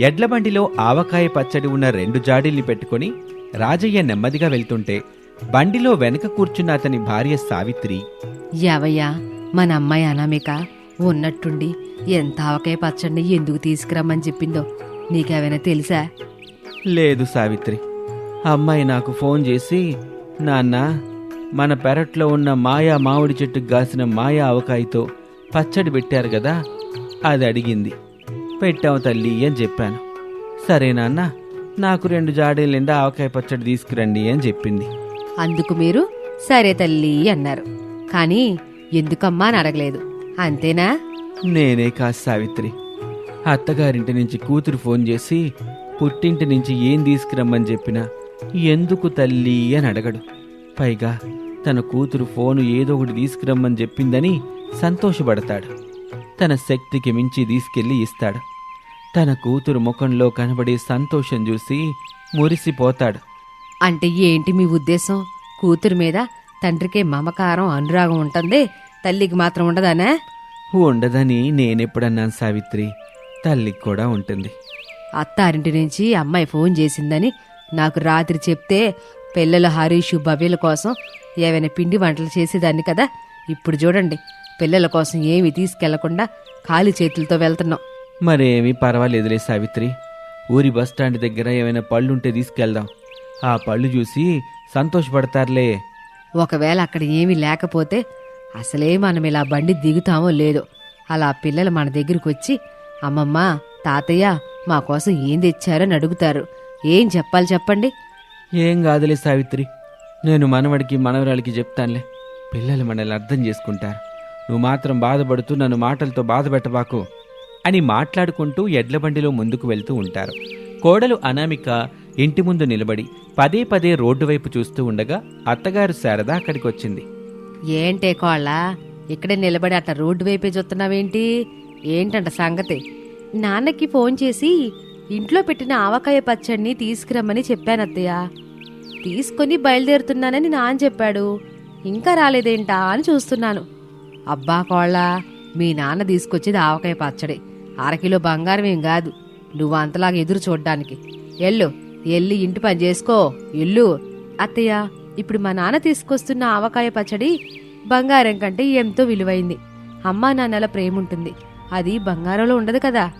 ఎడ్లబండిలో ఆవకాయ పచ్చడి ఉన్న రెండు జాడీల్ని పెట్టుకొని రాజయ్య నెమ్మదిగా వెళ్తుంటే బండిలో వెనక కూర్చున్న అతని భార్య సావిత్రి. యావయ్యా మన అమ్మాయి అనామిక ఉన్నట్టుండి ఎంత ఆవకాయ పచ్చడిని ఎందుకు తీసుకురమ్మని చెప్పిందో నీకేమైనా తెలుసా? లేదు సావిత్రి. అమ్మాయి నాకు ఫోన్ చేసి నాన్న మన పెరట్లో ఉన్న మాయా మామిడి చెట్టుకు కాసిన మాయా ఆవకాయతో పచ్చడి పెట్టారు కదా అది అడిగింది. పెట్టాం తల్లి అని చెప్పాను. సరే నాన్న నాకు రెండు జాడీల నిండా ఆవకాయ పచ్చడి తీసుకురండి అని చెప్పింది. అందుకు మీరు సరే తల్లి అన్నారు. కానీ ఎందుకమ్మా అని అడగలేదు. అంతేనా? నేనే కాదు సావిత్రి. అత్తగారింటి నుంచి కూతురు ఫోన్ చేసి పుట్టింటి నుంచి ఏం తీసుకురమ్మని చెప్పినా ఎందుకు తల్లి అని అడగడు. పైగా తన కూతురు ఫోను ఏదో ఒకటి తీసుకురమ్మని చెప్పిందని సంతోషపడతాడు. తన శక్తికి మించి తీసుకెళ్ళి ఇస్తాడు. తన కూతురు ముఖంలో కనబడే సంతోషం చూసి మురిసిపోతాడు. అంటే ఏంటి మీ ఉద్దేశం? కూతురు మీద తండ్రికే మమకారం అనురాగం ఉంటుంది? తల్లికి మాత్రం ఉండదానా? ఉండదని నేనెప్పుడన్నాను సావిత్రి తల్లికి కూడా ఉంటుంది. అత్తారింటి నుంచి అమ్మాయి ఫోన్ చేసిందని నాకు రాత్రి చెప్తే పిల్లల హరీషు భవ్యల కోసం ఏవైనా పిండి వంటలు చేసేదాన్ని కదా? ఇప్పుడు చూడండి పిల్లల కోసం ఏమీ తీసుకెళ్ళకుండా ఖాళీ చేతులతో వెళ్తున్నాం. మరేమీ పర్వాలేదులే సావిత్రి. ఊరి బస్టాండ్ దగ్గర ఏమైనా పళ్ళుంటే తీసుకెళ్దాం. ఆ పళ్ళు చూసి సంతోషపడతారులే. ఒకవేళ అక్కడ ఏమీ లేకపోతే అసలే మనం ఇలా బండి దిగుతామో లేదో. అలా పిల్లలు మన దగ్గరికి వచ్చి అమ్మమ్మ తాతయ్య మా కోసం ఏం తెచ్చారని అడుగుతారు. ఏం చెప్పాలి చెప్పండి? ఏం కాదులే సావిత్రి. నేను మనవడికి మనవరాలికి చెప్తానులే. పిల్లలు మనల్ని అర్థం చేసుకుంటారు. నువ్వు మాత్రం బాధపడుతూ నన్ను మాటలతో బాధపెట్టబాకు అని మాట్లాడుకుంటూ ఎడ్ల బండిలో ముందుకు వెళ్తూ ఉంటారు. కోడలు అనామిక ఇంటి ముందు నిలబడి పదే పదే రోడ్డు వైపు చూస్తూ ఉండగా అత్తగారు శారద అక్కడికి వచ్చింది ఏంటే కోళ్ళ? ఇక్కడే నిలబడి అట్లా రోడ్డు వైపే చూస్తున్నావేంటి? ఏంటంట సంగతి? నాన్నకి ఫోన్ చేసి ఇంట్లో పెట్టిన ఆవకాయ పచ్చడిని తీసుకురమ్మని చెప్పానత్తయ్య తీసుకొని బయలుదేరుతున్నానని నాన్న చెప్పాడు. ఇంకా రాలేదేంటా అని చూస్తున్నాను. అబ్బా కోళ్ళ మీ నాన్న తీసుకొచ్చేది ఆవకాయ పచ్చడి. అరకిలో బంగారం ఏం కాదు. నువ్వు అంతలాగా ఎదురు చూడ్డానికి. ఎల్లు ఎల్లి ఇంటి పని చేసుకో. ఎల్లు. అత్తయ్య ఇప్పుడు మా నాన్న తీసుకొస్తున్న ఆవకాయ పచ్చడి బంగారం కంటే ఎంతో విలువైంది. అమ్మా నాన్నల ప్రేమ ఉంటుంది అది బంగారంలో ఉండదు కదా.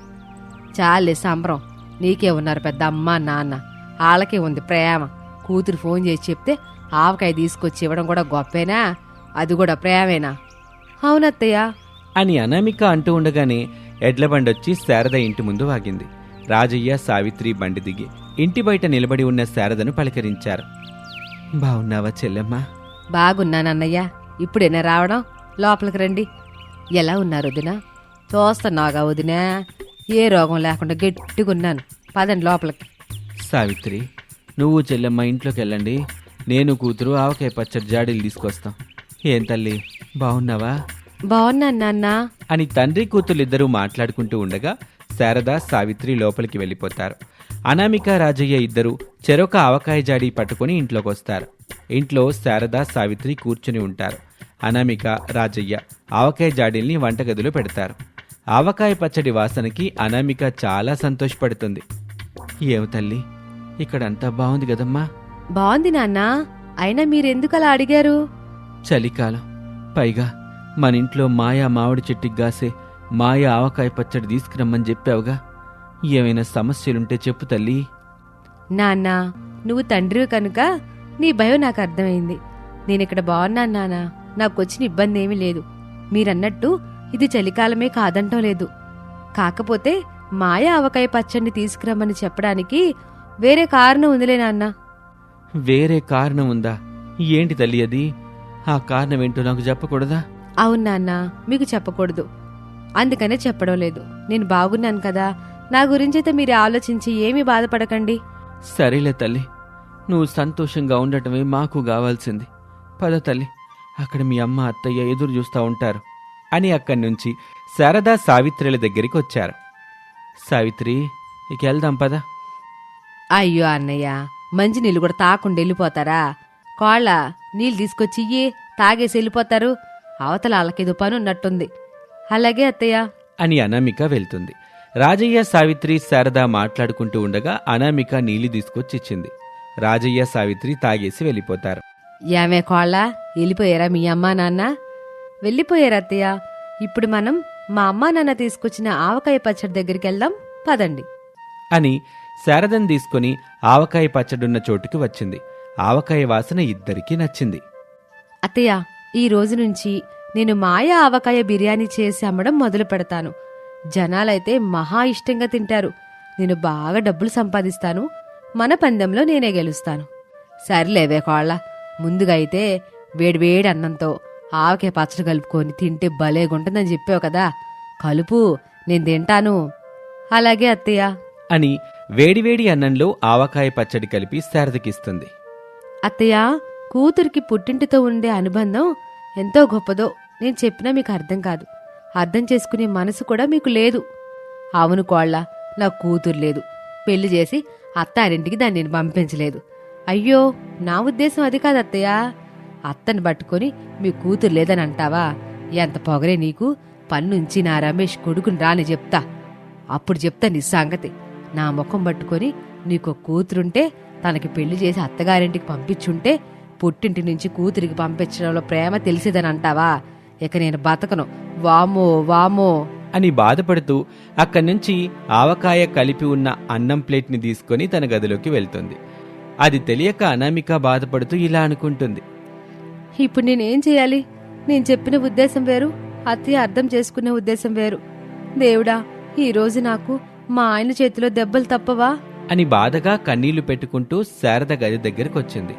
చాలే సంబరం. నీకే ఉన్నారు పెద్ద అమ్మ నాన్న? వాళ్ళకే ఉంది ప్రేమ. కూతురు ఫోన్ చేసి చెప్తే ఆవకాయ తీసుకొచ్చి ఇవ్వడం కూడా గొప్పేనా? అది కూడా ప్రేమేనా? అవునత్తయ్య. అని అనామిక అంటూ ఉండగానే ఎడ్ల బండి వచ్చి శారద ఇంటి ముందు ఆగింది రాజయ్య సావిత్రి బండి దిగి ఇంటి బయట నిలబడి ఉన్న శారదను పలకరించారు. బావున్నావా చెల్లెమ్మా? బాగున్నానన్నయ్య ఇప్పుడేనా రావడం? లోపలికి రండి. ఎలా ఉన్నారు వదినా? చూస్తున్నాగా వదినా? ఏ రోగం లేకుండా గట్టిగున్నాను. పదండి లోపలికి. సావిత్రి నువ్వు చెల్లెమ్మ ఇంట్లోకి వెళ్ళండి నేను కూతురు ఆవకాయ పచ్చడి జాడీలు తీసుకొస్తాం. ఏం తల్లి? బావున్నావా? బాగున్నాను నాన్న. అని తండ్రి కూతురిద్దరూ మాట్లాడుకుంటూ ఉండగా శారద సావిత్రి లోపలికి వెళ్ళిపోతారు. అనామిక రాజయ్య ఇద్దరు చెరొక ఆవకాయ జాడీ పట్టుకొని ఇంట్లోకి వస్తారు ఇంట్లో శారద సావిత్రి కూర్చుని ఉంటారు. అనామిక రాజయ్య ఆవకాయ జాడీల్ని వంటగదిలో పెడతారు. ఆవకాయ పచ్చడి వాసనకి అనామిక చాలా సంతోషపడుతుంది. ఏం తల్లి ఇక్కడంతా బాగుంది కదమ్మా? బాగుంది నాన్న. అయినా మీరెందుకు అలా అడిగారు? చలికాలం. పైగా మన ఇంట్లో మాయా మామిడి చెట్టుకి గాసే మాయా ఆవకాయ పచ్చడి తీసుకురమ్మని చెప్పావుగా. ఏమైనా సమస్యలుంటే చెప్పు తల్లి. నాన్న నువ్వు తండ్రివి కనుక నీ భయం నాకు అర్థమైంది. నేనిక్కడ బాగున్నాను నాన్న. నాకు వచ్చిన ఇబ్బంది ఏమీ లేదు. మీరన్నట్టు ఇది చలికాలమే కాదంటం లేదు. కాకపోతే మాయ ఆవకాయ పచ్చడిని తీసుకురమ్మని చెప్పడానికి వేరే కారణం ఉందిలే నాన్న. వేరే కారణం ఉందా? ఏంటి తల్లి అది? ఆ కారణం ఏంటో నాకు చెప్పకూడదా? అవును నాన్న మీకు చెప్పకూడదు. అందుకనే చెప్పడం లేదు. నేను బాగున్నాను కదా. నా గురించైతే మీరు ఆలోచించి ఏమీ బాధపడకండి. సరేలే తల్లి. నువ్వు సంతోషంగా ఉండటమే మాకు కావాల్సింది. పద తల్లి. అక్కడ మీ అమ్మ అత్తయ్య ఎదురు చూస్తూ ఉంటారు అని అక్కడి నుంచి శారదా సావిత్రుల దగ్గరికి వచ్చారు. సావిత్రి ఇక వెళ్దాం పద. అయ్యో అన్నయ్య మంచి నీళ్ళు కూడా తాకుండా వెళ్ళిపోతారా? కోళ్ళ నీళ్ళు తీసుకొచ్చి తాగేసి వెళ్ళిపోతారు. అవతల వాళ్ళకేదో పని ఉన్నట్టుంది అలాగే అత్తయ్య. అని అనామిక వెళ్తుంది. రాజయ్య సావిత్రి శారద మాట్లాడుకుంటూ ఉండగా అనామిక నీళ్ళు తీసుకొచ్చి ఇచ్చింది రాజయ్య సావిత్రి తాగేసి వెళ్ళిపోతారు. ఏమే కోళ్ళ వెళ్ళిపోయారా మీ అమ్మా నాన్న? వెళ్ళిపోయారు అత్తయ్య. ఇప్పుడు మనం మా అమ్మా నాన్న తీసుకొచ్చిన ఆవకాయ పచ్చడి దగ్గరికి వెళ్దాం పదండి. అని శారదను తీసుకుని ఆవకాయ పచ్చడున్న చోటుకి వచ్చింది. ఆవకాయ వాసన ఇద్దరికీ నచ్చింది. అత్తయ్య ఈ రోజు నుంచి నేను మాయ ఆవకాయ బిర్యానీ చేసి అమ్మడం మొదలు పెడతాను. జనాలైతే మహా ఇష్టంగా తింటారు. నేను బాగా డబ్బులు సంపాదిస్తాను. మన పందెంలో నేనే గెలుస్తాను. సర్లేవే కోళ్ళ. ముందుగా అయితే వేడివేడి అన్నంతో ఆవకాయ పచ్చడి కలుపుకొని తింటే భలేగుంటుందని చెప్పావు కదా. కలుపు నేను తింటాను. అలాగే అత్తయ్య. అని వేడివేడి అన్నంలో ఆవకాయ పచ్చడి కలిపి శారదకిస్తుంది. అత్తయ్య కూతురికి పుట్టింటితో ఉండే అనుబంధం ఎంతో గొప్పదో నేను చెప్పినా మీకు అర్థం కాదు. అర్థం చేసుకునే మనసు కూడా మీకు లేదు. అవును కోళ్ళ నా కూతురు లేదు. పెళ్ళి చేసి అత్తారింటికి దాన్ని నేను పంపించలేదు. అయ్యో నా ఉద్దేశం అది కాదు అత్తయ్య. అత్తని పట్టుకొని మీ కూతురు లేదని అంటావా? ఎంత పొగరే నీకు? పన్నుంచి నా రమేష్ కొడుకుని రాని చెప్తా. అప్పుడు చెప్తా నీ సంగతి. నా ముఖం పట్టుకొని నీకు కూతురుంటే తనకి పెళ్ళి చేసి అత్తగారింటికి పంపించుంటే పుట్టింటి నుంచి కూతురికి పంపించడంలో ప్రేమ తెలిసేదని అంటావా? ఇక నేను బతకను. వామో వామో అని బాధపడుతూ అక్కడి నుంచి ఆవకాయ కలిపి ఉన్న అన్నం ప్లేట్ని తీసుకొని తన గదిలోకి వెళ్తుంది. అది తెలియక అనామిక బాధపడుతూ ఇలా అనుకుంటుంది. ఇప్పుడు నేనేం చేయాలి? నేను చెప్పిన ఉద్దేశం వేరు అత్తయ్య అర్థం చేసుకునే ఉద్దేశం వేరు. దేవుడా ఈ రోజు నాకు మా ఆయన చేతిలో దెబ్బలు తప్పవా? అని బాధగా కన్నీళ్ళు పెట్టుకుంటూ శారద గది దగ్గరకు వచ్చింది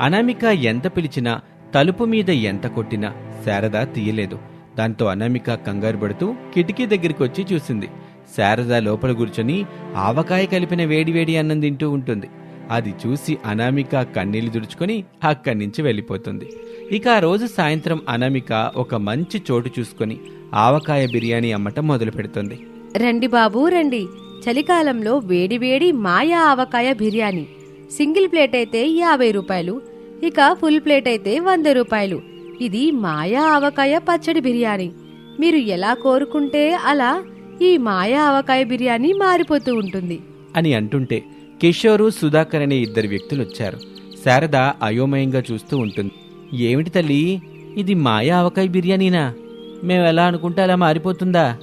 అనామిక ఎంత పిలిచినా తలుపు మీద ఎంత కొట్టినా శారద తీయలేదు. దాంతో అనామిక కంగారు పడుతూ కిటికీ దగ్గరికి వచ్చి చూసింది. శారద లోపల కూర్చొని ఆవకాయ కలిపిన వేడివేడి అన్నం తింటూ ఉంటుంది. అది చూసి అనామిక కన్నీళ్ళు దుడుచుకొని అక్కడి నుంచి వెళ్ళిపోతుంది. ఇక ఆ రోజు సాయంత్రం అనామిక ఒక మంచి చోటు చూసుకొని ఆవకాయ బిర్యానీ అమ్మటం మొదలు పెడుతుంది. రండి బాబు రండి. చలికాలంలో వేడివేడి మాయా ఆవకాయ బిర్యానీ. సింగిల్ ప్లేట్ అయితే యాభై రూపాయలు ఇక ఫుల్ ప్లేట్ అయితే వంద రూపాయలు. ఇది మాయా ఆవకాయ పచ్చడి బిర్యానీ. మీరు ఎలా కోరుకుంటే అలా ఈ మాయా ఆవకాయ బిర్యానీ మారిపోతూ ఉంటుంది. అని అంటుంటే కిషోరు సుధాకర్ అనే ఇద్దరు వ్యక్తులు వచ్చారు శారద అయోమయంగా చూస్తూ ఉంటుంది. ఏమిటి తల్లి? ఇది మాయా ఆవకాయ బిర్యానీనా? మేము ఎలా అనుకుంటే అలా మారిపోతుందా?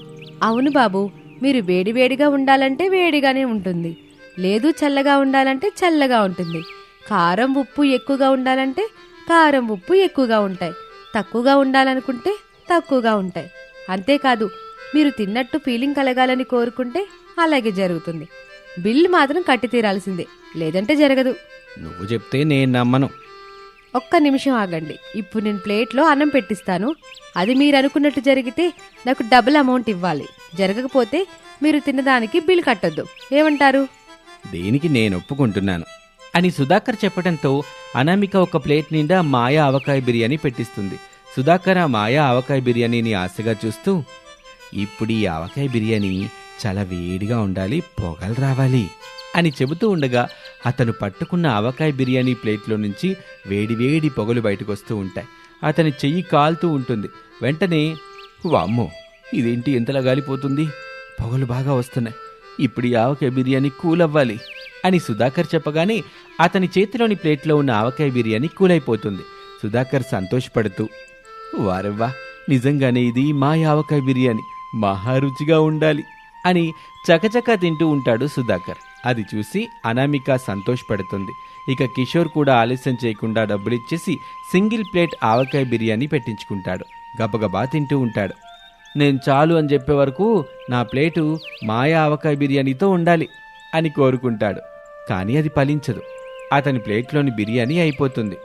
అవును బాబు మీరు వేడివేడిగా ఉండాలంటే వేడిగానే ఉంటుంది. లేదు చల్లగా ఉండాలంటే చల్లగా ఉంటుంది. కారం ఉప్పు ఎక్కువగా ఉండాలంటే కారం ఉప్పు ఎక్కువగా ఉంటాయి. తక్కువగా ఉండాలనుకుంటే తక్కువగా ఉంటాయి. అంతేకాదు మీరు తిన్నట్టు ఫీలింగ్ కలగాలని కోరుకుంటే అలాగే జరుగుతుంది. బిల్ మాత్రం కట్టి తీరాల్సిందే. లేదంటే జరగదు. నువ్వు చెప్తే నేను నమ్మను. ఒక్క నిమిషం ఆగండి. ఇప్పుడు నేను ప్లేట్లో అన్నం పెట్టిస్తాను. అది మీరు అనుకున్నట్టు జరిగితే నాకు డబుల్ అమౌంట్ ఇవ్వాలి. జరగకపోతే మీరు తిన్నదానికి బిల్ కట్టొద్దు. ఏమంటారు? దేనికి నేను ఒప్పుకుంటున్నాను అని సుధాకర్ చెప్పడంతో అనామిక ఒక ప్లేట్ నిండా మాయా ఆవకాయ బిర్యానీ పెట్టిస్తుంది. సుధాకర్ ఆ మాయా ఆవకాయ బిర్యానీని ఆశగా చూస్తూ ఇప్పుడు ఈ ఆవకాయ బిర్యానీ చాలా వేడిగా ఉండాలి పొగలు రావాలి అని చెబుతూ ఉండగా అతను పట్టుకున్న ఆవకాయ బిర్యానీ ప్లేట్లో నుంచి వేడివేడి పొగలు బయటకు వస్తూ ఉంటాయి. అతని చెయ్యి కాలుతూ ఉంటుంది. వెంటనే వామ్మో ఇదేంటి ఎంతలా గాలిపోతుంది? పొగలు బాగా వస్తున్నాయి. ఇప్పుడు ఈ ఆవకాయ బిర్యానీ కూల్ అవ్వాలి అని సుధాకర్ చెప్పగానే అతని చేతిలోని ప్లేట్లో ఉన్న ఆవకాయ బిర్యానీ కూల్ అయిపోతుంది సుధాకర్ సంతోషపడుతూ వారవ్వా నిజంగానే ఇది మా ఆవకాయ బిర్యానీ. మహా రుచిగా ఉండాలి అని చకచకా తింటూ ఉంటాడు సుధాకర్. అది చూసి అనామిక సంతోషపడుతుంది. ఇక కిషోర్ కూడా ఆలస్యం చేయకుండా డబ్బులిచ్చేసి సింగిల్ ప్లేట్ ఆవకాయ బిర్యానీ పెట్టించుకుంటాడు. గబగబా తింటూ ఉంటాడు. నేను చాలు అని చెప్పే వరకు నా ప్లేటు మాయా ఆవకాయ బిర్యానీతో ఉండాలి అని కోరుకుంటాడు. కానీ అది ఫలించదు. అతని ప్లేట్లోని బిర్యానీ అయిపోతుంది.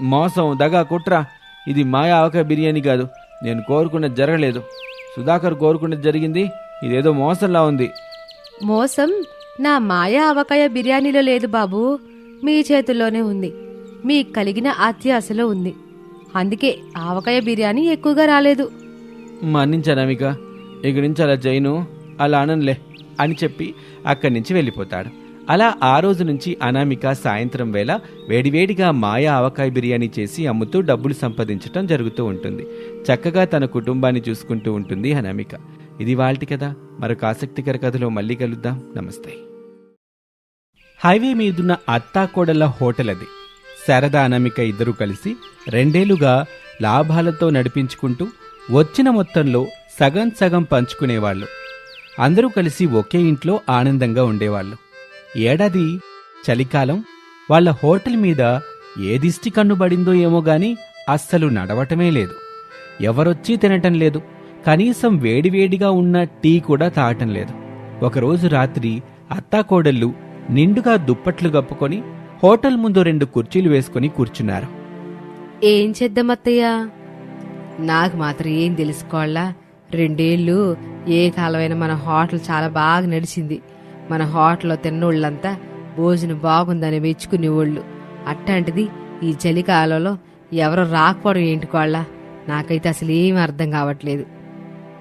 మోసం దగా కుట్రా. ఇది మాయా ఆవకాయ బిర్యానీ కాదు. నేను కోరుకున్నది జరగలేదు. సుధాకర్ కోరుకున్నది జరిగింది. ఇదేదో మోసంలా ఉంది. మోసం? నా మాయా ఆవకాయ బిర్యానీలో లేదు బాబు. మీ చేతుల్లోనే ఉంది. మీకు కలిగిన అత్యాశలో ఉంది. అందుకే ఆవకాయ బిర్యానీ ఎక్కువగా రాలేదు. మన్నించనమిక ఇక నుంచి అలా జైను అలా అననులే అని చెప్పి అక్కడి నుంచి వెళ్ళిపోతాడు. అలా ఆ రోజు నుంచి అనామిక సాయంత్రం వేళ వేడివేడిగా మాయా ఆవకాయ బిర్యానీ చేసి అమ్ముతూ డబ్బులు సంపాదించటం జరుగుతూ ఉంటుంది. చక్కగా తన కుటుంబాన్ని చూసుకుంటూ ఉంటుంది అనామిక. ఇది వాళ్ళటి కదా మరొక ఆసక్తికర కథలో మళ్ళీ కలుద్దాం. నమస్తే. హైవే మీదున్న అత్తాకోడల హోటల్ అది. శారదా అనామిక ఇద్దరూ కలిసి రెండేళ్ళుగా లాభాలతో నడిపించుకుంటూ వచ్చిన మొత్తంలో సగం సగం పంచుకునేవాళ్ళు. అందరూ కలిసి ఒకే ఇంట్లో ఆనందంగా ఉండేవాళ్ళు. ఏడాది చలికాలం వాళ్ళ హోటల్ మీద ఏ దిష్టి కన్నుబడిందో ఏమో గాని అస్సలు నడవటమే లేదు. ఎవరొచ్చి తినటం లేదు. కనీసం వేడివేడిగా ఉన్న టీ కూడా తాగటం లేదు. ఒకరోజు రాత్రి అత్తాకోడళ్ళు నిండుగా దుప్పట్లు కప్పుకొని హోటల్ ముందు రెండు కుర్చీలు వేసుకుని కూర్చున్నారు. ఏం చేద్దాం అత్తయ్య? నాకు మాత్రం ఏం తెలుసుకోవాలా? రెండేళ్ళు ఏ కాలమైనా మన హోటల్ చాలా బాగా నడిచింది. మన హోటల్లో తిన్నోళ్ళంతా భోజనం బాగుందని మెచ్చుకునేవాళ్ళు. అట్లాంటిది ఈ చలికాలంలో ఎవరో రాకపోవడం ఏంటి కోళ్ళ? నాకైతే అసలు ఏం అర్థం కావట్లేదు.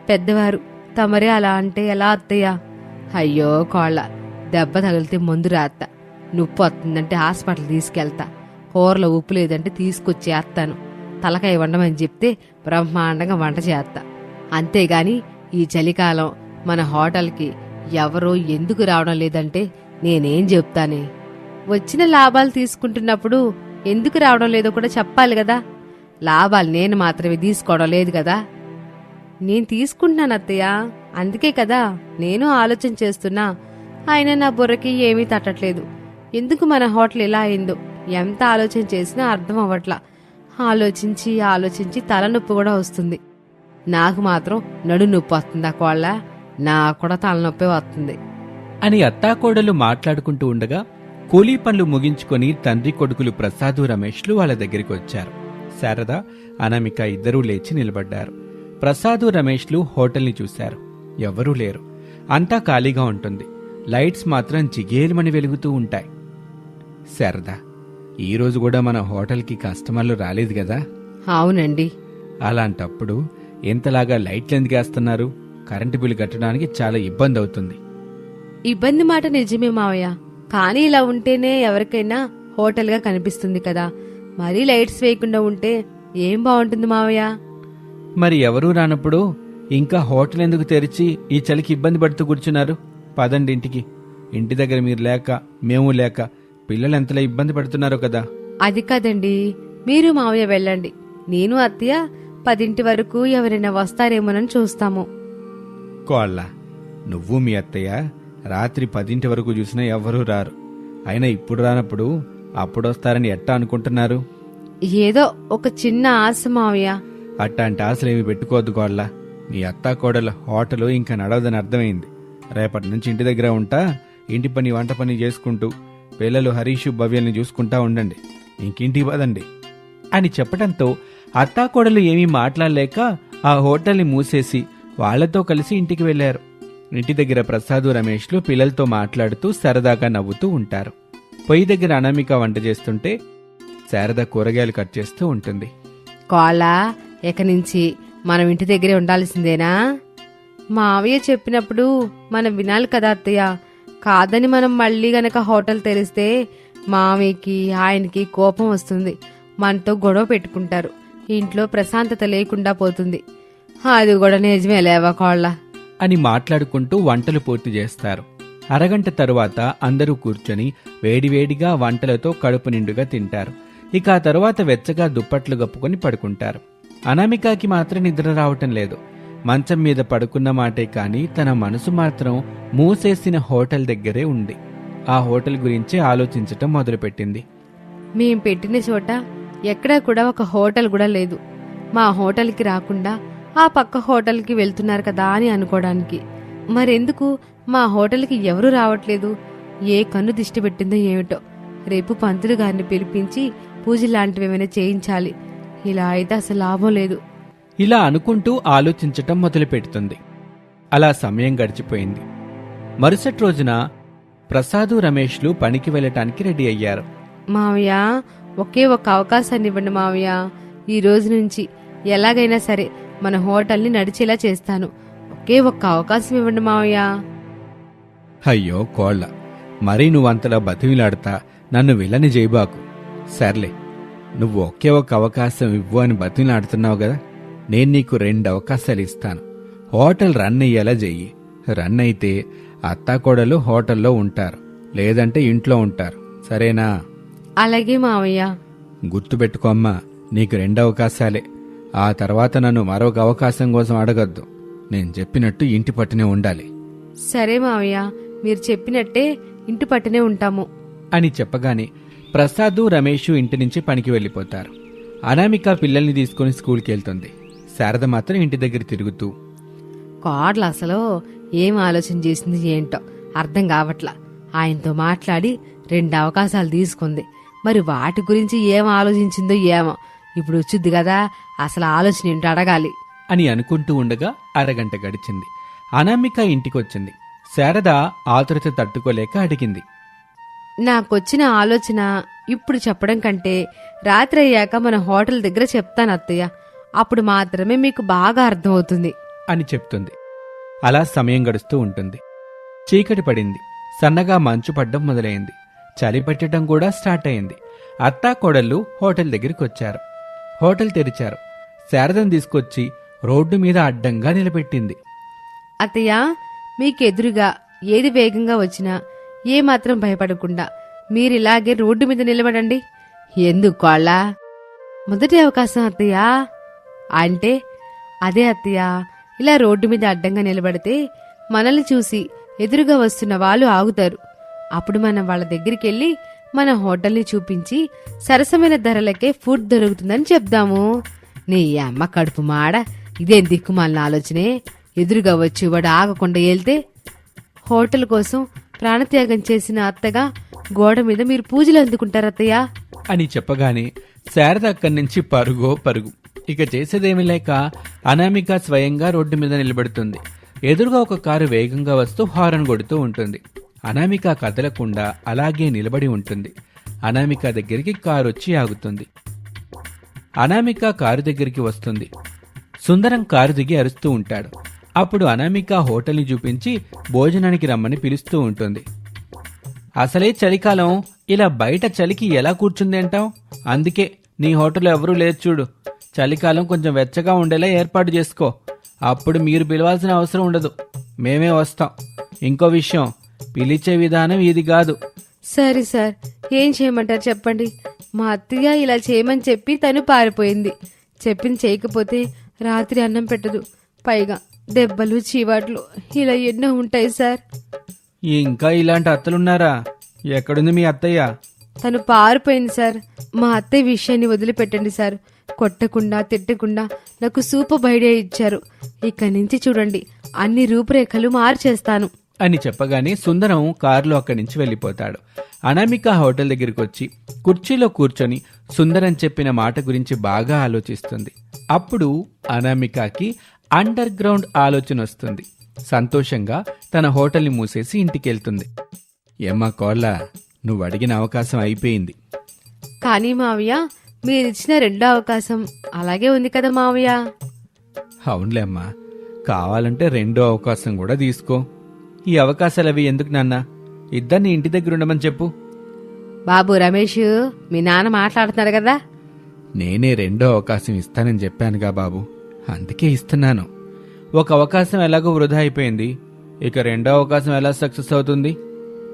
పెద్దవారు తమరే అలా అంటే ఎలా అత్తయ్యా? అయ్యో కోళ్ళ దెబ్బ తగిలితే మందు రాత్త. నొప్పి వస్తుందంటే హాస్పిటల్ తీసుకెళ్తా. కూరలో ఉప్పు లేదంటే తీసుకొచ్చి వేస్తాను. తలకాయ వండమని చెప్తే బ్రహ్మాండంగా వంట చేస్తా. అంతేగాని ఈ చలికాలం మన హోటల్కి ఎవరో ఎందుకు రావడం లేదంటే నేనేం చెప్తానే. వచ్చిన లాభాలు తీసుకుంటున్నప్పుడు ఎందుకు రావడం లేదో కూడా చెప్పాలి కదా. లాభాలు నేను మాత్రమే తీసుకోవడం లేదు కదా. నేను తీసుకుంటున్నాను అత్తయ్య. అందుకే కదా నేను ఆలోచన చేస్తున్నా. ఆయన నా బుర్రకి ఏమీ తట్టట్లేదు. ఎందుకు మన హోటల్ ఇలా అయిందో? ఎంత ఆలోచన చేసినా అర్థం అవ్వట్లా. ఆలోచించి ఆలోచించి తలనొప్పి కూడా వస్తుంది. నాకు మాత్రం నడు నొప్పి వస్తుందా కోళ్ళ? నాకు కూడా తలనొప్పి వస్తుంది. అని అత్తాకోడలు మాట్లాడుకుంటూ ఉండగా కూలీ పనులు ముగించుకొని తండ్రి కొడుకులు ప్రసాదు రమేష్లు వాళ్ళ దగ్గరికి వచ్చారు. శారద అనామిక ఇద్దరూ లేచి నిలబడ్డారు. ప్రసాదు రమేష్లు హోటల్ని చూశారు. ఎవరూ లేరు. అంతా ఖాళీగా ఉంటుంది. లైట్స్ మాత్రం జిగేలుమని వెలుగుతూ ఉంటాయి. శారదా ఈరోజు కూడా మన హోటల్కి కస్టమర్లు రాలేదు కదా? అవునండి. అలాంటప్పుడు ఎంతలాగా లైట్లు ఎందుకు వేస్తున్నారు? కరెంటు బిల్లు కట్టడానికి చాలా ఇబ్బంది అవుతుంది. ఇబ్బంది మాట నిజమే మావయ్య. కానీ ఇలా ఉంటేనే ఎవరికైనా హోటల్గా కనిపిస్తుంది కదా. మరీ లైట్స్ వేయకుండా ఉంటే ఏం బాగుంటుంది మావయ్య? మరి ఎవరూ రానప్పుడు ఇంకా హోటల్ ఎందుకు తెరిచి ఈ చలికి ఇబ్బంది పడుతూ కూర్చున్నారు? పదండి ఇంటికి. ఇంటి దగ్గర మీరు లేక మేము లేక పిల్లలు ఎంతలా ఇబ్బంది పడుతున్నారో కదా. అది కాదండి. మీరు మావయ్య వెళ్ళండి. నేను అత్తయ్య పదింటి వరకు ఎవరైనా వస్తారేమోనని చూస్తాము. కోళ్ళ నువ్వు మీ అత్తయ్య రాత్రి పదింటి వరకు చూసినా ఎవ్వరూ రారు. అయినా ఇప్పుడు రానప్పుడు అప్పుడొస్తారని ఎట్టా అనుకుంటున్నారు? ఏదో ఒక చిన్న ఆశ మావయ్య. అట్లాంటి ఆశలేమి పెట్టుకోవద్దు కోళ్ళ. నీ అత్తా కోడల హోటలు ఇంకా నడవదని అర్థమైంది. రేపటి నుంచి ఇంటి దగ్గర ఉంటా ఇంటి పని వంట పని చేసుకుంటూ పిల్లలు హరీషు భవ్యల్ని చూసుకుంటా ఉండండి. ఇంకింటికి పదండి అని చెప్పడంతో అత్తాకోడలు ఏమీ మాట్లాడలేక ఆ హోటల్ని మూసేసి వాళ్ళతో కలిసి ఇంటికి వెళ్ళారు ఇంటి దగ్గర ప్రసాదు రమేష్లు పిల్లలతో మాట్లాడుతూ సరదాగా నవ్వుతూ ఉంటారు. పొయ్యి దగ్గర అనామిక వంట చేస్తుంటే శారద కూరగాయలు కట్ చేస్తూ ఉంటుంది. కోలా ఇక నుంచి మనం ఇంటి దగ్గరే ఉండాల్సిందేనా? మావయ్య చెప్పినప్పుడు మనం వినాలి కదా అత్తయ్య. కాదని మనం మళ్ళీ గనక హోటల్ తెరిస్తే మామయ్యకి ఆయనకి కోపం వస్తుంది. మనతో గొడవ పెట్టుకుంటారు. ఇంట్లో ప్రశాంతత లేకుండా పోతుంది. అది కూడా నిజమే లేవా కోళ్ళ? అని మాట్లాడుకుంటూ వంటలు పూర్తి చేస్తారు. అరగంట తరువాత అందరూ కూర్చొని వేడివేడిగా వంటలతో కడుపు నిండుగా తింటారు. ఇక ఆ తరువాత వెచ్చగా దుప్పట్లు కప్పుకొని పడుకుంటారు. అనామికాకి మాత్రం నిద్ర రావటం లేదు. మంచం మీద పడుకున్న మాటే కాని తన మనసు మాత్రం మూసేసిన హోటల్ దగ్గరే ఉంది. ఆ హోటల్ గురించి ఆలోచించటం మొదలుపెట్టింది. మేం పెట్టిన చోట ఎక్కడా కూడా ఒక హోటల్ కూడా లేదు. మా హోటల్కి రాకుండా ఆ పక్క హోటల్కి వెళ్తున్నారు కదా అని అనుకోవడానికి. మరెందుకు? మా హోటల్కి ఎవరు రావట్లేదు? ఏ కన్ను దిష్టి పెట్టిందో ఏమిటో? రేపు పంతులు గారిని పిలిపించి పూజ లాంటివి ఏమైనా చేయించాలి. ఇలా అయితే అసలు లాభం లేదు. ఇలా అనుకుంటూ ఆలోచించటం మొదలుపెడుతుంది. అలా సమయం గడిచిపోయింది. మరుసటి రోజున ప్రసాదు రమేష్లు పనికి వెళ్ళటానికి రెడీ అయ్యారు. మావయ్య ఒకే ఒక అవకాశాన్ని ఇవ్వండి మావయ్య. ఈ రోజు నుంచి ఎలాగైనా సరే మన హోటల్ని నడిచేలా చేస్తాను. ఒకే ఒక్క అవకాశం ఇవ్వండి మావయ్య. అయ్యో కోళ్ళ. మరీ నువ్వంతలా బతిమిలాడతా. నన్ను విలని చేయబాకు సర్లే నువ్వు ఒకే ఒక అవకాశం ఇవ్వు అని బతిమిలాడుతున్నావు కదా. నేను నీకు రెండు అవకాశాలు ఇస్తాను. హోటల్ రన్ అయ్యేలా చెయ్యి. రన్ అయితే అత్తాకోడలు హోటల్లో ఉంటారు. లేదంటే ఇంట్లో ఉంటారు. సరేనా? అలాగే మావయ్య. గుర్తుపెట్టుకో అమ్మా నీకు రెండు అవకాశాలే. ఆ తర్వాత నన్ను మరొక అవకాశం కోసం అడగద్దు. నేను చెప్పినట్టు ఇంటి పట్టునే ఉండాలి. సరే మావయ్య మీరు చెప్పినట్టే ఇంటి పట్టునే ఉంటాము. అని చెప్పగానే ప్రసాదు రమేషు ఇంటి నుంచి పనికి వెళ్ళిపోతారు. అనామిక పిల్లల్ని తీసుకుని స్కూల్కి వెళ్తుంది. శారద మాత్రం ఇంటి దగ్గర తిరుగుతూ. కోడలు అసలు ఏం ఆలోచన చేసింది ఏంటో అర్థం కావట్లా. ఆయనతో మాట్లాడి రెండు అవకాశాలు తీసుకుంది. మరి వాటి గురించి ఏం ఆలోచించిందో ఏమో. ఇప్పుడు వచ్చింది కదా అసలు ఆలోచన ఏంటో అడగాలి. అని అనుకుంటూ ఉండగా అరగంట గడిచింది. అనామిక ఇంటికొచ్చింది. శారద ఆతురత తట్టుకోలేక అడిగింది. నాకొచ్చిన ఆలోచన ఇప్పుడు చెప్పడం కంటే రాత్రి అయ్యాక మన హోటల్ దగ్గర చెప్తాను అత్తయ్య. అప్పుడు మాత్రమే మీకు బాగా అర్థమవుతుంది. అని చెప్తుంది. అలా సమయం గడుస్తూ ఉంటుంది. చీకటి పడింది. సన్నగా మంచు పడ్డం మొదలైంది. చలి పెట్టడం కూడా స్టార్ట్ అయింది. అత్తా కోడళ్ళు హోటల్ దగ్గరికి వచ్చారు. హోటల్ తెరిచారు. శారదను తీసుకొచ్చి రోడ్డు మీద అడ్డంగా నిలబెట్టింది. అత్తయ్య మీకెదురుగా ఏది వేగంగా వచ్చినా ఏమాత్రం భయపడకుండా మీరిలాగే రోడ్డు మీద నిలబడండి. ఎందుకు మొదటి అవకాశం అత్తయ్య. అంటే అదే అత్తయ్య ఇలా రోడ్డు మీద అడ్డంగా నిలబడితే మనల్ని చూసి ఎదురుగా వస్తున్న వాళ్ళు ఆగుతారు. అప్పుడు మనం వాళ్ళ దగ్గరికి వెళ్ళి మన హోటల్ని చూపించి సరసమైన ధరలకే ఫుడ్ దొరుకుతుందని చెప్దాము. నీ అమ్మ కడుపు మాడ ఇదేం దిక్కుమాలిన ఆలోచనే? ఎదురుగా వచ్చి వాడు ఆగకుండా వెళ్తే హోటల్ కోసం ప్రాణత్యాగం చేసిన అత్తగా గోడ మీద మీరు పూజలు అందుకుంటారు అత్తయ్య అని చెప్పగానే శారద అక్కడి నుంచి పరుగో పరుగు. ఇక చేసేదేమీ లేక అనామిక స్వయంగా రోడ్డు మీద నిలబడుతుంది. ఎదురుగా ఒక కారు వేగంగా వస్తూ హారన్ కొడుతూ ఉంటుంది. అనామిక కదలకుండా అలాగే నిలబడి ఉంటుంది. అనామిక దగ్గరికి కారు వచ్చి ఆగుతుంది. అనామిక కారు దగ్గరికి వస్తుంది. సుందరం కారు దిగి అరుస్తూ ఉంటాడు. అప్పుడు అనామిక హోటల్ని చూపించి భోజనానికి రమ్మని పిలుస్తూ ఉంటుంది. అసలే చలికాలం ఇలా బయట చలికి ఎలా కూర్చుంది అంటావు? అందుకే నీ హోటల్ ఎవరూ లేదు చూడు. చలికాలం కొంచెం వెచ్చగా ఉండేలా ఏర్పాటు చేసుకో. అప్పుడు మీరు పిలవాల్సిన అవసరం ఉండదు. మేమే వస్తాం. ఇంకో విషయం పిలిచే విధానం ఇది కాదు. సరే సార్ ఏం చేయమంటారు చెప్పండి. మా అత్తయ్య ఇలా చేయమని చెప్పి తను పారిపోయింది. చెప్పింది చేయకపోతే రాత్రి అన్నం పెట్టదు. పైగా దెబ్బలు చీవాట్లు ఇలా ఎన్నో ఉంటాయి సార్. ఇంకా ఇలాంటి అత్తలున్నారా? ఎక్కడుంది మీ అత్తయ్య? తను పారిపోయింది సార్. మా అత్తయ్య విషయాన్ని వదిలిపెట్టండి సార్. కొట్టకుండా తిట్టకుండా నాకు సూపర్ ఐడియా ఇచ్చారు. ఇక్కడి నుంచి చూడండి అన్ని రూపురేఖలు మార్చేస్తాను. అని చెప్పగానే సుందరం కారులో అక్కడి నుంచి వెళ్ళిపోతాడు. అనామిక హోటల్ దగ్గరికి వచ్చి కుర్చీలో కూర్చొని సుందరం చెప్పిన మాట గురించి బాగా ఆలోచిస్తుంది. అప్పుడు అనామికకి అండర్ గ్రౌండ్ ఆలోచన వస్తుంది. సంతోషంగా తన హోటల్ని మూసేసి ఇంటికెళ్తుంది. ఏమ్మా కోళ్ళ నువ్వు అడిగిన అవకాశం అయిపోయింది. కానీ మావయ్య మీరిచ్చిన రెండో అవకాశం అలాగే ఉంది కదా మావయ్య. అవునులే అమ్మా. కావాలంటే రెండో అవకాశం కూడా తీసుకో. ఈ అవకాశాలు అవి ఎందుకు నాన్న? ఇద్దరిని ఇంటి దగ్గర ఉండమని చెప్పు. బాబు రమేష్ మీ నాన్న మాట్లాడుతున్నాడు కదా. నేనే రెండో అవకాశం ఇస్తానని చెప్పానుగా బాబు. అందుకే ఇస్తున్నాను. ఒక అవకాశం ఎలాగో వృధా అయిపోయింది. ఇక రెండో అవకాశం ఎలా సక్సెస్ అవుతుంది?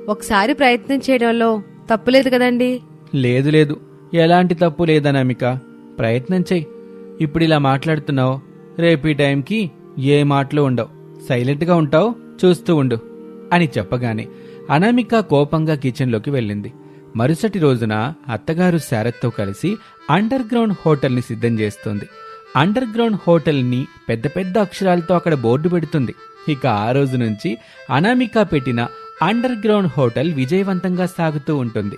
ఒకసారి ప్రయత్నం చేయడంలో తప్పులేదు కదండి. లేదు లేదు. ఎలాంటి తప్పు లేదనామిక ప్రయత్నం చెయ్యి. ఇప్పుడు ఇలా మాట్లాడుతున్నావు రేపు ఈ టైంకి ఏ మాటలు ఉండవు. సైలెంట్గా ఉంటావు చూస్తూ ఉండు అని చెప్పగానే అనామిక కోపంగా కిచెన్లోకి వెళ్ళింది. మరుసటి రోజున అత్తగారు శారత్తో కలిసి అండర్ గ్రౌండ్ హోటల్ని సిద్ధం చేస్తుంది. అండర్ గ్రౌండ్ హోటల్ని పెద్ద పెద్ద అక్షరాలతో అక్కడ బోర్డు పెడుతుంది. ఇక ఆ రోజు నుంచి అనామిక పెట్టిన అండర్ గ్రౌండ్ హోటల్ విజయవంతంగా సాగుతూ ఉంటుంది.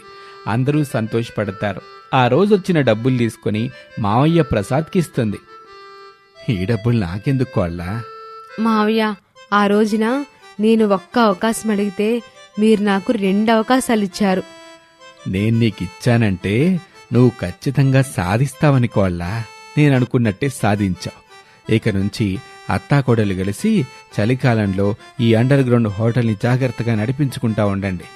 అందరూ సంతోషపడతారు. ఆ రోజు వచ్చిన డబ్బులు తీసుకుని మావయ్య ప్రసాద్కి ఇస్తుంది ఈ డబ్బులు నాకెందుకు కోళ్ళా? మావయ్య ఆ రోజున నేను ఒక్క అవకాశం అడిగితే మీరు నాకు రెండు అవకాశాలు ఇచ్చారు నేను నీకు ఇచ్చానంటే నువ్వు ఖచ్చితంగా సాధిస్తావని కోళ్ళా? నేను అనుకున్నట్టే సాధించావు. ఇక నుంచి అత్తాకోడలు కలిసి చలికాలంలో ఈ అండర్ గ్రౌండ్ హోటల్ని జాగ్రత్తగా నడిపించుకుంటా ఉండండి.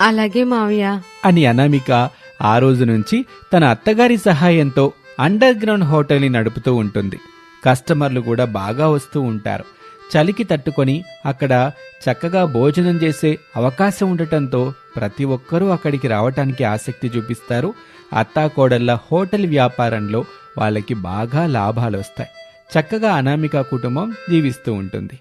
అలాగే మావయ్య. అని అనామిక ఆ రోజు నుంచి తన అత్తగారి సహాయంతో అండర్ గ్రౌండ్ హోటల్ని నడుపుతూ ఉంటుంది. కస్టమర్లు కూడా బాగా వస్తూ ఉంటారు. చలికి తట్టుకొని అక్కడ చక్కగా భోజనం చేసే అవకాశం ఉండటంతో ప్రతి ఒక్కరూ అక్కడికి రావటానికి ఆసక్తి చూపిస్తారు. అత్తాకోడళ్ళ హోటల్ వ్యాపారంలో వాళ్ళకి బాగా లాభాలు వస్తాయి చక్కగా అనామిక కుటుంబం జీవిస్తూ ఉంటుంది.